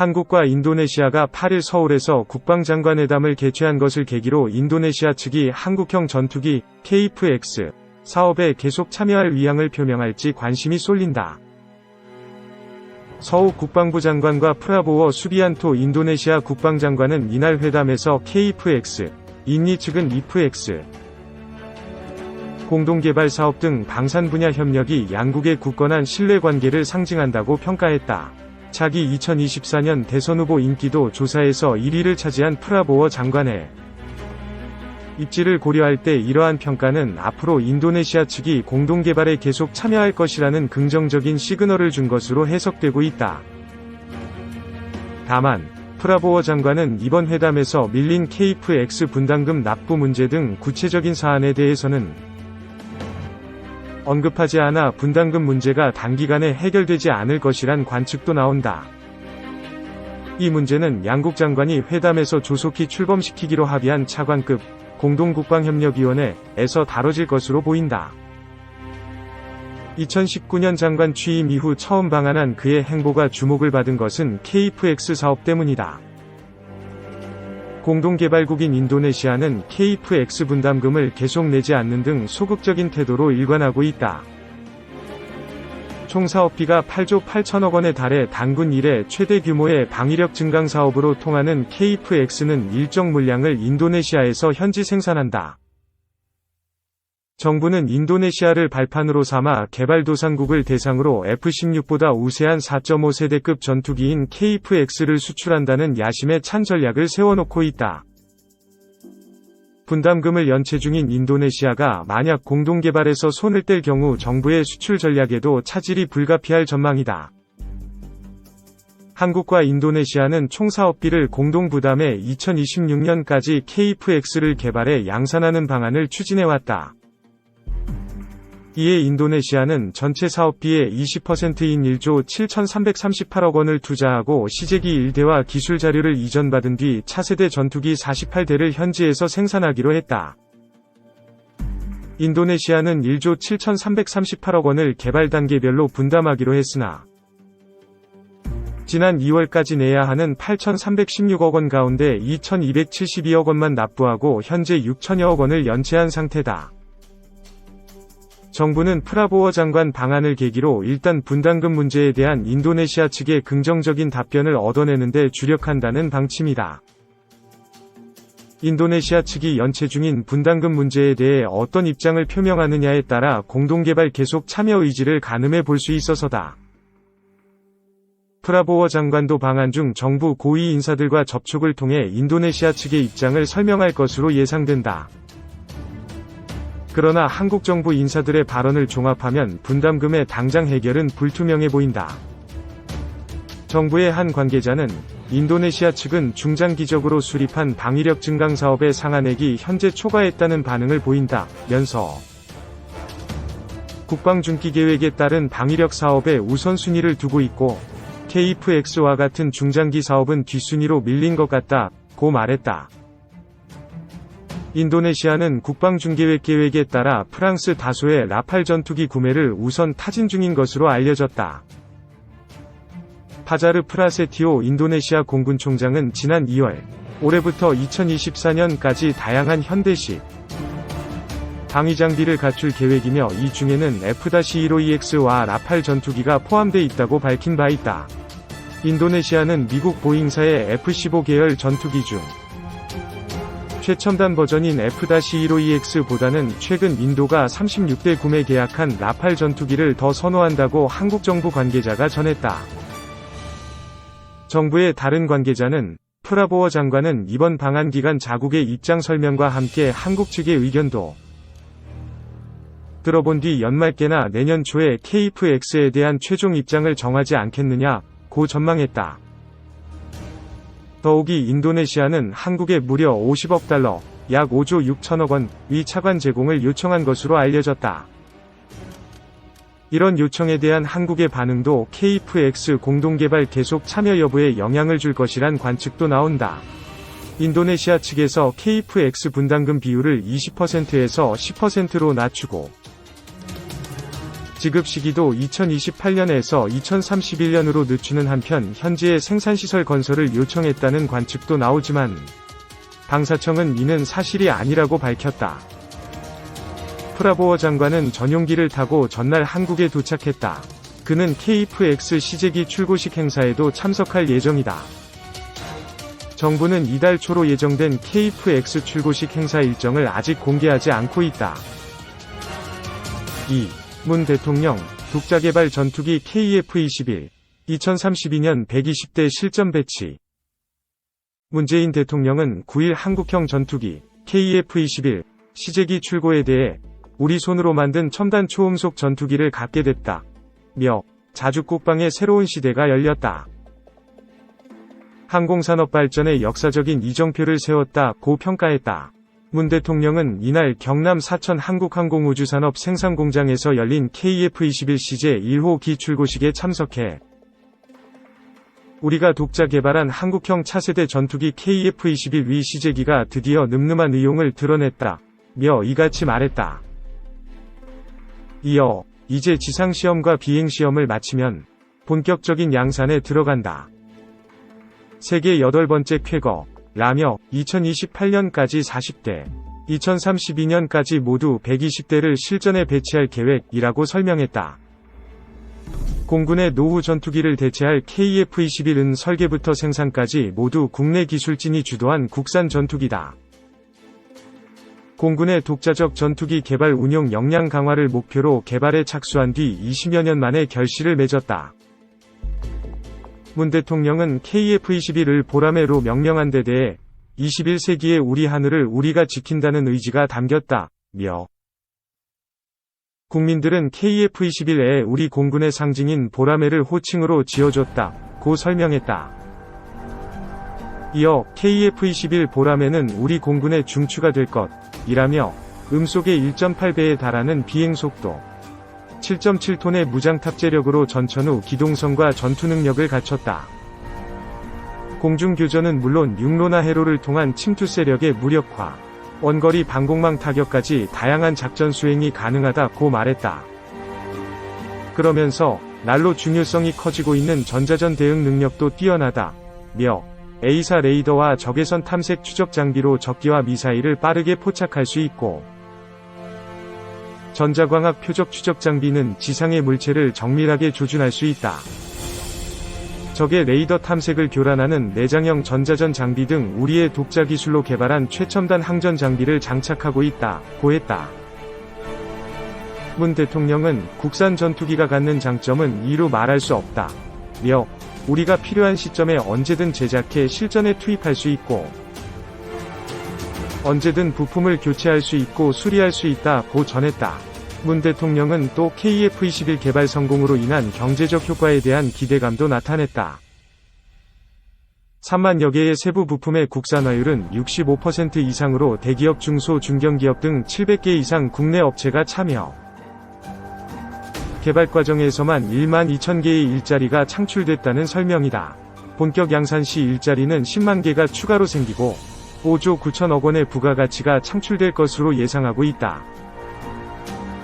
한국과 인도네시아가 8일 서울에서 국방장관회담을 개최한 것을 계기로 인도네시아 측이 한국형 전투기 KF-X 사업에 계속 참여할 의향을 표명할지 관심이 쏠린다. 서욱 국방부 장관과 프라보워 수비안토 인도네시아 국방장관은 이날 회담에서 KF-X, 인니 측은 IF-X, 공동개발 사업 등 방산 분야 협력이 양국의 굳건한 신뢰관계를 상징한다고 평가했다. 차기 2024년 대선 후보 인기도 조사에서 1위를 차지한 프라보워 장관의 입지를 고려할 때 이러한 평가는 앞으로 인도네시아 측이 공동 개발에 계속 참여할 것이라는 긍정적인 시그널을 준 것으로 해석되고 있다. 다만, 프라보워 장관은 이번 회담에서 밀린 KF-X 분담금 납부 문제 등 구체적인 사안에 대해서는 언급하지 않아 분담금 문제가 단기간에 해결되지 않을 것이란 관측도 나온다. 이 문제는 양국 장관이 회담에서 조속히 출범시키기로 합의한 차관급 공동국방협력위원회에서 다뤄질 것으로 보인다. 2019년 장관 취임 이후 처음 방한한 그의 행보가 주목을 받은 것은 KF-X 사업 때문이다. 공동개발국인 인도네시아는 KF-X 분담금을 계속 내지 않는 등 소극적인 태도로 일관하고 있다. 총 사업비가 8조 8천억 원에 달해 단군 이래 최대 규모의 방위력 증강 사업으로 통하는 KF-X는 일정 물량을 인도네시아에서 현지 생산한다. 정부는 인도네시아를 발판으로 삼아 개발도상국을 대상으로 F-16보다 우세한 4.5세대급 전투기인 KF-X를 수출한다는 야심의 찬 전략을 세워놓고 있다. 분담금을 연체 중인 인도네시아가 만약 공동개발에서 손을 뗄 경우 정부의 수출 전략에도 차질이 불가피할 전망이다. 한국과 인도네시아는 총 사업비를 공동 부담해 2026년까지 KF-X를 개발해 양산하는 방안을 추진해왔다. 이에 인도네시아는 전체 사업비의 20%인 1조 7,338억 원을 투자하고 시제기 1대와 기술 자료를 이전받은 뒤 차세대 전투기 48대를 현지에서 생산하기로 했다. 인도네시아는 1조 7,338억 원을 개발 단계별로 분담하기로 했으나 지난 2월까지 내야 하는 8,316억 원 가운데 2,272억 원만 납부하고 현재 6천여억 원을 연체한 상태다. 정부는 프라보어 장관 방안을 계기로 일단 분담금 문제에 대한 인도네시아 측의 긍정적인 답변을 얻어내는데 주력한다는 방침이다. 인도네시아 측이 연체 중인 분담금 문제에 대해 어떤 입장을 표명하느냐에 따라 공동개발 계속 참여 의지를 가늠해 볼 수 있어서다. 프라보어 장관도 방안 중 정부 고위 인사들과 접촉을 통해 인도네시아 측의 입장을 설명할 것으로 예상된다. 그러나 한국 정부 인사들의 발언을 종합하면 분담금의 당장 해결은 불투명해 보인다. 정부의 한 관계자는 인도네시아 측은 중장기적으로 수립한 방위력 증강 사업의 상한액이 현재 초과했다는 반응을 보인다. 면서 국방중기 계획에 따른 방위력 사업에 우선순위를 두고 있고 KF-X와 같은 중장기 사업은 뒷순위로 밀린 것 같다. 고 말했다. 인도네시아는 국방중계획 계획에 따라 프랑스 다수의 라팔 전투기 구매를 우선 타진 중인 것으로 알려졌다. 파자르 프라세티오 인도네시아 공군 총장은 지난 2월 올해부터 2024년까지 다양한 현대식 방위 장비를 갖출 계획이며 이 중에는 F-15EX와 라팔 전투기가 포함돼 있다고 밝힌 바 있다. 인도네시아는 미국 보잉사의 F-15 계열 전투기 중 최첨단 버전인 F-15EX보다는 최근 인도가 36대 구매 계약한 라팔 전투기를 더 선호한다고 한국 정부 관계자가 전했다. 정부의 다른 관계자는 프라보어 장관은 이번 방한 기간 자국의 입장 설명과 함께 한국 측의 의견도 들어본 뒤 연말께나 내년 초에 KF-X에 대한 최종 입장을 정하지 않겠느냐, 고 전망했다. 더욱이 인도네시아는 한국에 무려 50억 달러, 약 5조 6천억 원, 위 차관 제공을 요청한 것으로 알려졌다. 이런 요청에 대한 한국의 반응도 KF-X 공동개발 계속 참여 여부에 영향을 줄 것이란 관측도 나온다. 인도네시아 측에서 KF-X 분담금 비율을 20%에서 10%로 낮추고 지급 시기도 2028년에서 2031년으로 늦추는 한편 현지의 생산시설 건설을 요청했다는 관측도 나오지만 방사청은 이는 사실이 아니라고 밝혔다. 프라보어 장관은 전용기를 타고 전날 한국에 도착했다. 그는 KF-X 시제기 출고식 행사에도 참석할 예정이다. 정부는 이달 초로 예정된 KF-X 출고식 행사 일정을 아직 공개하지 않고 있다. 2. 문 대통령, 독자 개발 전투기 KF-21, 2032년 120대 실전 배치. 문재인 대통령은 9일 한국형 전투기 KF-21 시제기 출고에 대해 우리 손으로 만든 첨단 초음속 전투기를 갖게 됐다. 며 자주 국방의 새로운 시대가 열렸다. 항공산업 발전의 역사적인 이정표를 세웠다 고 평가했다. 문 대통령은 이날 경남 사천 한국항공우주산업 생산공장에서 열린 KF-21CJ 1호 기출고식에 참석해 우리가 독자 개발한 한국형 차세대 전투기 KF-21위 시제기가 드디어 늠름한 의용을 드러냈다. 며 이같이 말했다. 이어 이제 지상시험과 비행시험을 마치면 본격적인 양산에 들어간다. 세계 8번째 쾌거 라며 2028년까지 40대, 2032년까지 모두 120대를 실전에 배치할 계획이라고 설명했다. 공군의 노후 전투기를 대체할 KF-21은 설계부터 생산까지 모두 국내 기술진이 주도한 국산 전투기다. 공군의 독자적 전투기 개발 운용 역량 강화를 목표로 개발에 착수한 뒤 20여 년 만에 결실을 맺었다. 문 대통령은 KF-21을 보라매로 명명한 데 대해 21세기의 우리 하늘을 우리가 지킨다는 의지가 담겼다. 며 국민들은 KF-21에 우리 공군의 상징인 보라매를 호칭으로 지어줬다. 고 설명했다. 이어 KF-21 보라매는 우리 공군의 중추가 될 것 이라며 음속의 1.8배에 달하는 비행속도, 7.7톤의 무장 탑재력으로 전천 후 기동성과 전투 능력을 갖췄다. 공중 교전은 물론 육로나 해로를 통한 침투 세력의 무력화, 원거리 방공망 타격까지 다양한 작전 수행이 가능하다고 말했다. 그러면서 날로 중요성이 커지고 있는 전자전 대응 능력도 뛰어나다. 며 A사 레이더와 적외선 탐색 추적 장비로 적기와 미사일을 빠르게 포착할 수 있고 전자광학 표적 추적 장비는 지상의 물체를 정밀하게 조준할 수 있다. 적의 레이더 탐색을 교란하는 내장형 전자전 장비 등 우리의 독자 기술로 개발한 최첨단 항전 장비를 장착하고 있다. 고 했다. 문 대통령은 국산 전투기가 갖는 장점은 이루 말할 수 없다. 며 우리가 필요한 시점에 언제든 제작해 실전에 투입할 수 있고 언제든 부품을 교체할 수 있고 수리할 수 있다고 전했다. 문 대통령은 또 KF-21 개발 성공으로 인한 경제적 효과에 대한 기대감도 나타냈다. 3만여 개의 세부 부품의 국산화율은 65% 이상으로 대기업 중소 중견기업 등 700개 이상 국내 업체가 참여. 개발 과정에서만 1만 2천 개의 일자리가 창출됐다는 설명이다. 본격 양산 시 일자리는 10만 개가 추가로 생기고 5조 9천억 원의 부가가치가 창출될 것으로 예상하고 있다.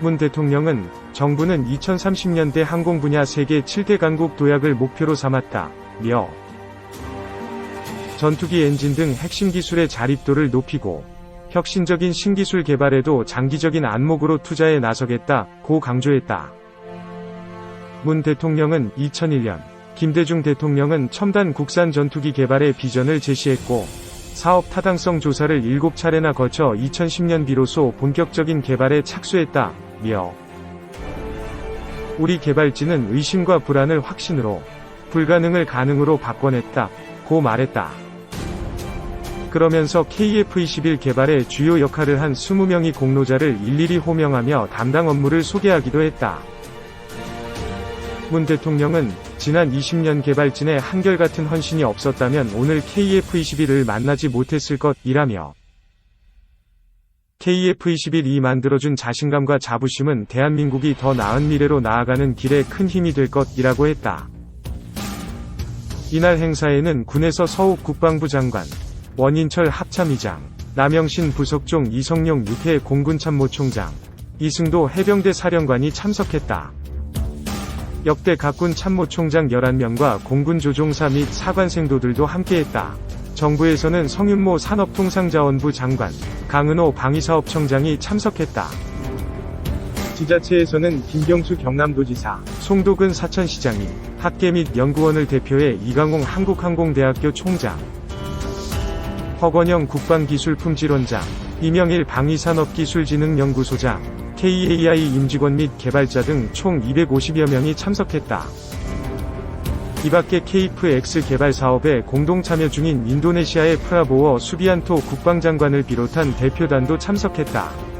문 대통령은 정부는 2030년대 항공 분야 세계 7대 강국 도약을 목표로 삼았다. 며 전투기 엔진 등 핵심 기술의 자립도를 높이고 혁신적인 신기술 개발에도 장기적인 안목으로 투자에 나서겠다. 고 강조했다. 문 대통령은 2001년 김대중 대통령은 첨단 국산 전투기 개발의 비전을 제시했고 사업 타당성 조사를 7차례나 거쳐 2010년 비로소 본격적인 개발에 착수했다. 며 우리 개발진은 의심과 불안을 확신으로 불가능을 가능으로 바꿔냈다. 고 말했다. 그러면서 KF-21 개발에 주요 역할을 한 20명의 공로자를 일일이 호명하며 담당 업무를 소개하기도 했다. 문 대통령은 지난 20년 개발진의 한결같은 헌신이 없었다면 오늘 KF-21을 만나지 못했을 것이라며 KF-21이 만들어준 자신감과 자부심은 대한민국이 더 나은 미래로 나아가는 길에 큰 힘이 될 것이라고 했다. 이날 행사에는 군에서 서욱 국방부 장관, 원인철 합참의장, 남영신 부속종 이성용 육해 공군참모총장, 이승도 해병대 사령관이 참석했다. 역대 각군 참모총장 11명과 공군 조종사 및 사관생도들도 함께했다. 정부에서는 성윤모 산업통상자원부 장관, 강은호 방위사업청장이 참석했다. 지자체에서는 김경수 경남도지사, 송도근 사천시장이, 학계 및 연구원을 대표해 이강웅 한국항공대학교 총장, 허건영 국방기술품질원장, 이명일 방위산업기술진흥연구소장, KAI 임직원 및 개발자 등 총 250여 명이 참석했다. 이밖에 KF-X 개발 사업에 공동 참여 중인 인도네시아의 프라보어 수비안토 국방장관을 비롯한 대표단도 참석했다.